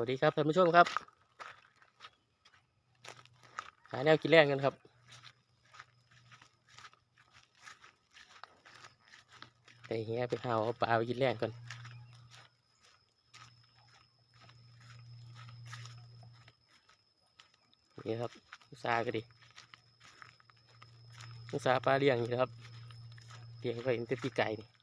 วัสดีครับท่านผู้ชมครับ หาแนวกินแรงกันครับไปเฮียไปหาเอาปลาไปกินแรงก่อนนี่ครับอุตสาก็ดีอุตสาปลาเลี้ยงอยู่ครับเลี้ยงไว้ตั้งแต่ปีไก่นี่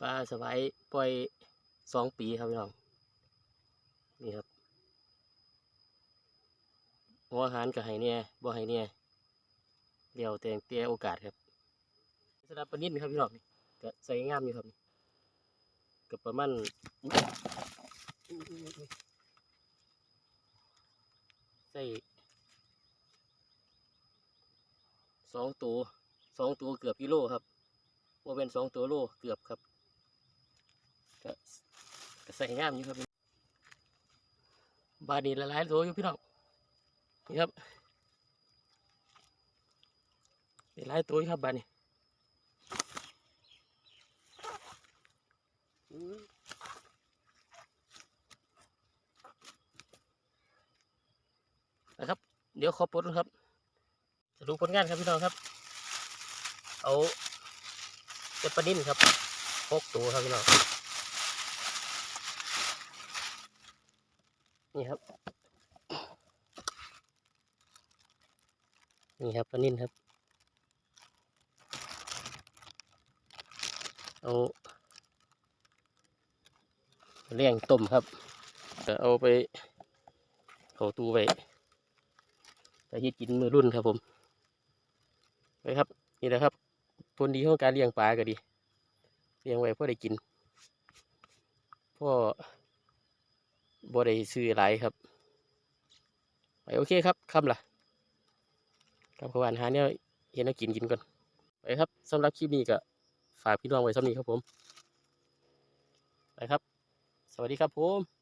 ปลาสบายปล่อยสองปีครับพี่น้องนี่ครับหัวอาหารก็ให้เนี่ยบ่ให้เนี่ยเดี๋ยวแต่งเตี้ยโอกาสครับสำหรับปลานิ่นครับพี่น้องก็ใส่งามอยู่ครับนี่ก็ประมาณใส่สองตัวสองตัวเกือบกิโลครับว่าเป็นสองตัวโลเกือบครับ ก็ใส่งามอยู่ครับบาดนี้ละลายตัวอยู่พี่น้องนี่ครับละลายตัวอยู่ครับบาดนี้นะครับ เดี๋ยวขอปลดนะครับ จะดูผลงานครับพี่น้องครับ เอาเจ็บปลานิ่นครับหกตัวครับพี่น้อง นี่ครับ นี่ครับปลานิ่นครับ เอาเลี้ยงต้มครับก็เอาไปเขาตูไปไปที่กินมือรุ่นครับผมไปครับ นี่แหละครับผลดีของการเลี้ยงปลาก็ดีเลี้ยงไว้เพื่อได้กินพ่อ บ่ได้ซื้อหลายครับไปโอเคครับคำล่ะครับเข้าบ้านหาเนี่ยเห็นแล้วกินกินก่อนไปครับสำหรับคลิปนี้ก็ฝากพี่น้องไว้สำนี้ครับผมไปครับ สวัสดีครับผม